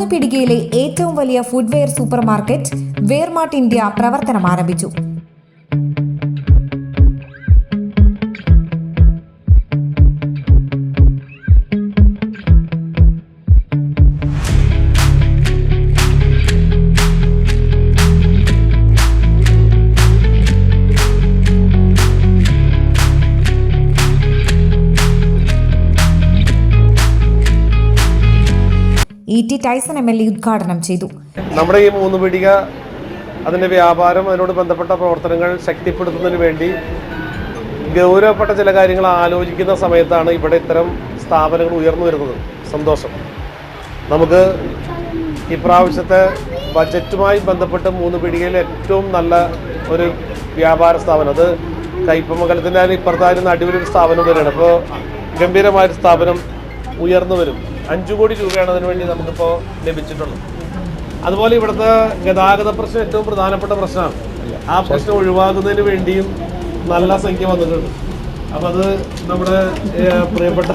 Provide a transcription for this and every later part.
മൂന്ന് പിടികയിലെ ഏറ്റവും വലിയ footwear super market Wearmart India പ്രവർത്തനം ആരംഭിച്ചു E T Taison M L A ഉദ്ഘാടനം ചെയ്തു. നമ്മുടെ ഈ മൂന്ന് പീടിക അതിന്റെ വ്യാപാരം അതിനോട് ബന്ധപ്പെട്ട പ്രവർത്തനങ്ങൾ ശക്തിപ്പെടുത്തുന്നതിന് വേണ്ടി ഗൗരവപ്പെട്ട ചില കാര്യങ്ങൾ ആലോചിക്കുന്ന സമയത്താണ് ഇവിടെ ഇത്തരം സ്ഥാപനങ്ങൾ ഉയർന്നു വരുന്നത്. സന്തോഷം. നമുക്ക് ഇപ്രാവശ്യത്തെ ബജറ്റുമായി ബന്ധപ്പെട്ട് മൂന്ന് പീടികയിൽ ഏറ്റവും നല്ല ഒരു വ്യാപാര സ്ഥാപനം. അത് കയ്പമംഗലത്തിന്റെ ഇപ്പുറത്തായാലും നടുവിലൊരു സ്ഥാപനം വരികയാണ് അപ്പോൾ ഗംഭീരമായൊരു സ്ഥാപനം ഉയർന്നു വരും. അഞ്ചു കോടി രൂപയാണ് അതിനു വേണ്ടി നമുക്കിപ്പോൾ ലഭിച്ചിട്ടുള്ളത്. അതുപോലെ ഇവിടുത്തെ ഗതാഗത പ്രശ്നം ഏറ്റവും പ്രധാനപ്പെട്ട പ്രശ്നമാണ്. ആ പ്രശ്നം ഒഴിവാക്കുന്നതിന് വേണ്ടിയും നല്ല സംഖ്യ വന്നിട്ടുണ്ട്. അപ്പം അത് നമ്മുടെ പ്രിയപ്പെട്ട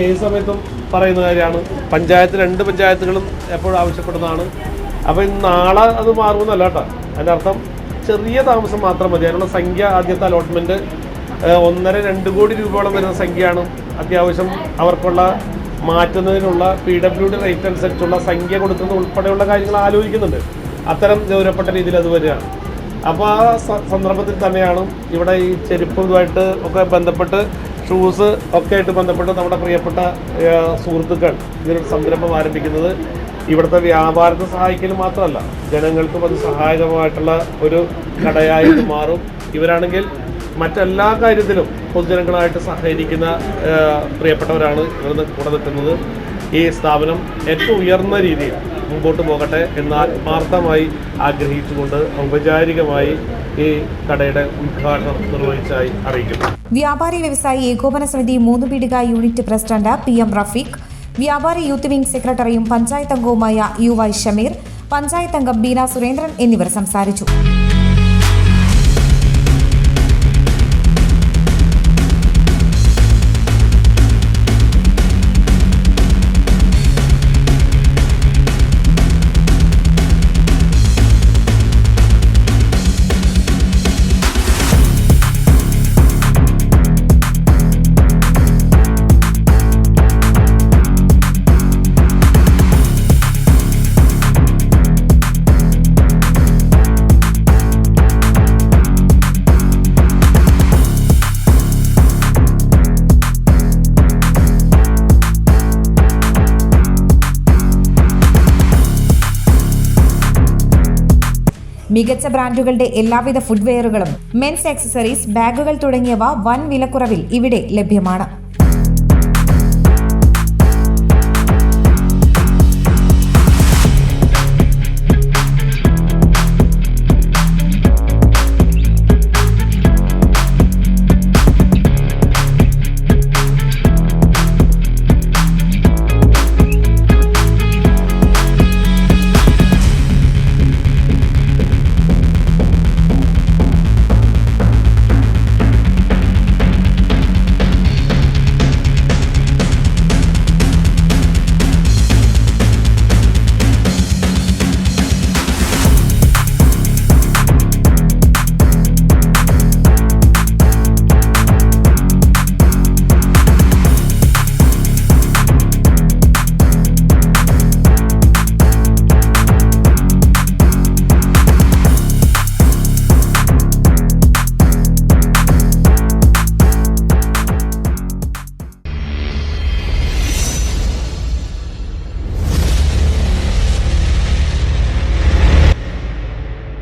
ഈ സമയത്തും പറയുന്ന കാര്യമാണ്. പഞ്ചായത്ത് രണ്ട് പഞ്ചായത്തുകളും എപ്പോഴും ആവശ്യപ്പെടുന്നതാണ്. അപ്പം നാളെ അത് മാറുമെന്നല്ല കേട്ടോ. അതിന്റെ അർത്ഥം ചെറിയ താമസം മാത്രം മതി. അതിനുള്ള സംഖ്യ ആദ്യത്തെ അലോട്ട്മെന്റ് ഒന്നര രണ്ട് കോടി രൂപയോളം വരുന്ന സംഖ്യയാണ് അത്യാവശ്യം അവർക്കുള്ള മാറ്റുന്നതിനുള്ള പി ഡബ്ല്യു ഡി റേറ്റ് അനുസരിച്ചുള്ള സംഖ്യ കൊടുക്കുന്നത് ഉൾപ്പെടെയുള്ള കാര്യങ്ങൾ ആലോചിക്കുന്നുണ്ട്. അത്തരം ഗൗരവപ്പെട്ട രീതിയിൽ അത് വരികയാണ്. അപ്പോൾ ആ സന്ദർഭത്തിൽ തന്നെയാണ് ഇവിടെ ഈ ചെരുപ്പ് ഇതുമായിട്ട് ഒക്കെ ബന്ധപ്പെട്ട് ഷൂസ് ഒക്കെ ആയിട്ട് ബന്ധപ്പെട്ട് നമ്മുടെ പ്രിയപ്പെട്ട സുഹൃത്തുക്കൾ ഇതിനൊരു സംരംഭം ആരംഭിക്കുന്നത് ഇവിടുത്തെ വ്യാപാരത്തെ സഹായിക്കൽ മാത്രമല്ല ജനങ്ങൾക്കും അത് സഹായകമായിട്ടുള്ള ഒരു കടയായിട്ട് മാറും. ഇവരാണെങ്കിൽ മറ്റെല്ലാ കാര്യത്തിലും പൊതുജനങ്ങളായിട്ട് സഹകരിക്കുന്ന പ്രിയപ്പെട്ടവരാണ് ഇവിടുന്ന് കൂടെ നിൽക്കുന്നത്. ഈ സ്ഥാപനം ഏറ്റവും ഉയർന്ന രീതിയിൽ മുമ്പോട്ട് പോകട്ടെ എന്ന് ആത്മാർത്ഥമായി ആഗ്രഹിച്ചുകൊണ്ട് ഔപചാരികമായി ഈ കടയുടെ ഉദ്ഘാടനം നിർവഹിച്ചായി അറിയിക്കുന്നു. വ്യാപാരി വ്യവസായി ഏകോപന സമിതി മൂന്ന് പീടിക unit president P M Rafeeq വ്യാപാരി യൂത്ത് വിംഗ് സെക്രട്ടറിയും പഞ്ചായത്ത് അംഗവുമായ യു വൈ ഷമീർ പഞ്ചായത്ത് അംഗം ബീന സുരേന്ദ്രൻ എന്നിവർ സംസാരിച്ചു. മികച്ച ബ്രാൻഡുകളുടെ എല്ലാവിധ ഫുഡ്വെയറുകളും മെൻസ് ആക്സസറീസ് ബാഗുകൾ തുടങ്ങിയവ വൻ വിലക്കുറവിൽ ഇവിടെ ലഭ്യമാണ്.